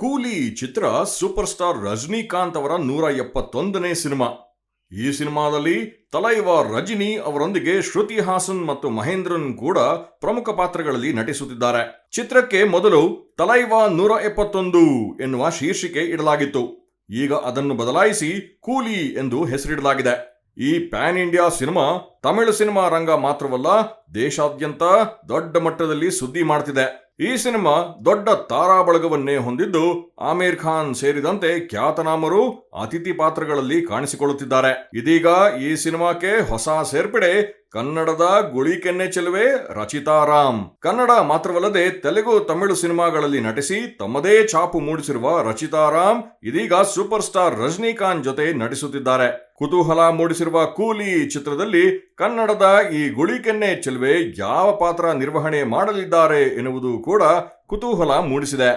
ಕೂಲಿ ಚಿತ್ರ super star Rajinikanth ಅವರ ನೂರ ಎಪ್ಪತ್ತೊಂದನೇ ಸಿನಿಮಾ. ಈ ಸಿನಿಮಾದಲ್ಲಿ ತಲೈವ ರಜನಿ ಅವರೊಂದಿಗೆ ಶ್ರುತಿ ಹಾಸನ್ ಮತ್ತು ಮಹೇಂದ್ರನ್ ಕೂಡ ಪ್ರಮುಖ ಪಾತ್ರಗಳಲ್ಲಿ ನಟಿಸುತ್ತಿದ್ದಾರೆ. ಚಿತ್ರಕ್ಕೆ ಮೊದಲು ತಲೈವ ನೂರ ಎಪ್ಪತ್ತೊಂದು ಎನ್ನುವ ಶೀರ್ಷಿಕೆ ಇಡಲಾಗಿತ್ತು. ಈಗ ಅದನ್ನು ಬದಲಾಯಿಸಿ ಕೂಲಿ ಎಂದು ಹೆಸರಿಡಲಾಗಿದೆ. ಈ pan India cinema Tamil cinema ರಂಗ ಮಾತ್ರವಲ್ಲ ದೇಶಾದ್ಯಂತ ದೊಡ್ಡ ಮಟ್ಟದಲ್ಲಿ ಸುದ್ದಿ ಮಾಡ್ತಿದೆ. ಈ ಸಿನಿಮಾ ದೊಡ್ಡ ತಾರಾ ಬಳಗವನ್ನೇ ಹೊಂದಿದ್ದು ಆಮೀರ್ ಖಾನ್ ಸೇರಿದಂತೆ ಖ್ಯಾತನಾಮರು ಅತಿಥಿ ಪಾತ್ರಗಳಲ್ಲಿ ಕಾಣಿಸಿಕೊಳ್ಳುತ್ತಿದ್ದಾರೆ. ಇದೀಗ ಈ ಸಿನಿಮಾಕ್ಕೆ ಹೊಸ ಸೇರ್ಪಡೆ ಕನ್ನಡದ ಗುಳಿಕೆನ್ನೆ ಚೆಲುವೆ ರಚಿತಾ ರಾಮ್. ಕನ್ನಡ ಮಾತ್ರವಲ್ಲದೆ ತೆಲುಗು ತಮಿಳು ಸಿನಿಮಾಗಳಲ್ಲಿ ನಟಿಸಿ ತಮ್ಮದೇ ಛಾಪು ಮೂಡಿಸಿರುವ ರಚಿತಾ ರಾಮ್ ಇದೀಗ ಸೂಪರ್ ಸ್ಟಾರ್ ರಜನಿಕಾಂತ್ ಜೊತೆ ನಟಿಸುತ್ತಿದ್ದಾರೆ. ಕುತೂಹಲ ಮೂಡಿಸಿರುವ ಕೂಲಿ ಚಿತ್ರದಲ್ಲಿ ಕನ್ನಡದ ಈ ಗುಳಿಕೆನ್ನೆ ಚೆಲುವೆ ಯಾವ ಪಾತ್ರ ನಿರ್ವಹಣೆ ಮಾಡಲಿದ್ದಾರೆ ಎನ್ನುವುದು ಕೂಡ ಕುತೂಹಲ ಮೂಡಿಸಿದೆ.